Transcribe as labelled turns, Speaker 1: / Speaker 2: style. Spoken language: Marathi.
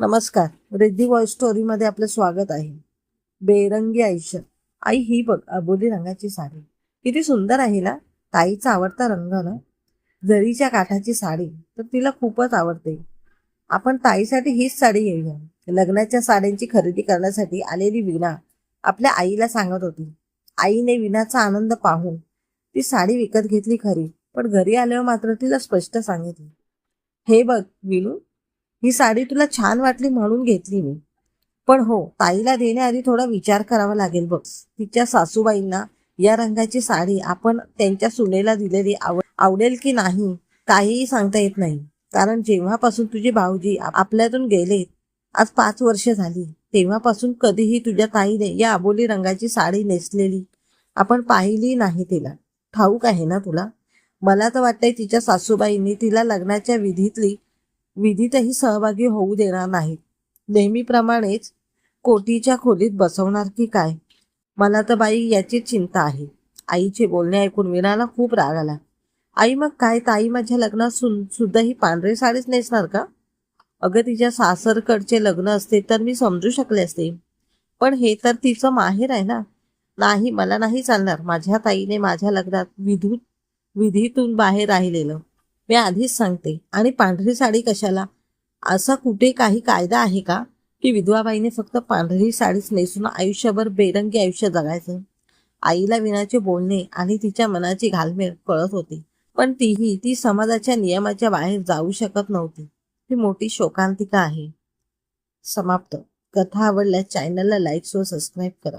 Speaker 1: नमस्कार. रिद्धी वॉइस स्टोरीमध्ये आपलं स्वागत आहे. बेरंगी आयुष्य. आई ही बघ अबोली रंगाची साडी. किती सुंदर आहे ना ताईचा आवडता रंग ना. जरीच्या काठाची साडी तर तिला खूपच आवडते. आपण ताईसाठी हीच साडी घेऊया. लग्नाच्या साड्यांची खरेदी करण्यासाठी आलेली विना आपल्या आईला सांगत होती. आईने विनाचा आनंद पाहून ती साडी विकत घेतली खरी पण घरी आल्यावर मात्र तिला स्पष्ट सांगितले. हे बघ विनू ही साडी तुला छान वाटली म्हणून घेतली मी. पण हो ताईला देण्याआधी थोडा विचार करावा लागेल बघ. तिच्या सासूबाईंना या रंगाची साडी आपण त्यांच्या सुनेला दिलेली आव आवडेल की नाही काहीही सांगता येत नाही. कारण जेव्हापासून तुझे भाऊजी आपल्यातून गेले आज पाच वर्ष झाली. तेव्हापासून कधीही तुझ्या ताईने या आबोली रंगाची साडी नेसलेली आपण पाहिली नाही तिला. ठाऊक आहे ना तुला? मला तर वाटतंय तिच्या सासूबाईंनी तिला लग्नाच्या विधीतली विधीतही सहभागी होऊ देणार नाहीत नेहमीप्रमाणेच कोटीच्या खोलीत बसवणार की काय? मला तर बाई याची चिंता आहे. आईचे बोलणे ऐकून विनाला खूप राग आला. आई मग काय? ताई माझ्या लग्नात सु- सुद्धा ही पांढरी साडीच नेसणार का? अगं तिच्या सासरकडचे लग्न असते तर मी समजू शकले असते. पण हे तर तिचं माहेर आहे ना? नाही मला नाही चालणार. माझ्या ताईने माझ्या लग्नात विधू विधीतून बाहेर राहिलेलं. मी आधीच सांगते. आणि पांढरी साडी कशाला? असा कुठे काही कायदा आहे का की विधवाबाईने फक्त पांढरी साडीच नेसून आयुष्यभर बेरंगी आयुष्य जगायचं? आईला विनाचे बोलणे आणि तिच्या मनाची घालमेल कळत होती. पण तीही ती समाजाच्या नियमाच्या बाहेर जाऊ शकत नव्हती. ती मोठी शोकांतिका आहे. समाप्त. कथा आवडल्यास चॅनलला लाईक व सबस्क्राईब करा.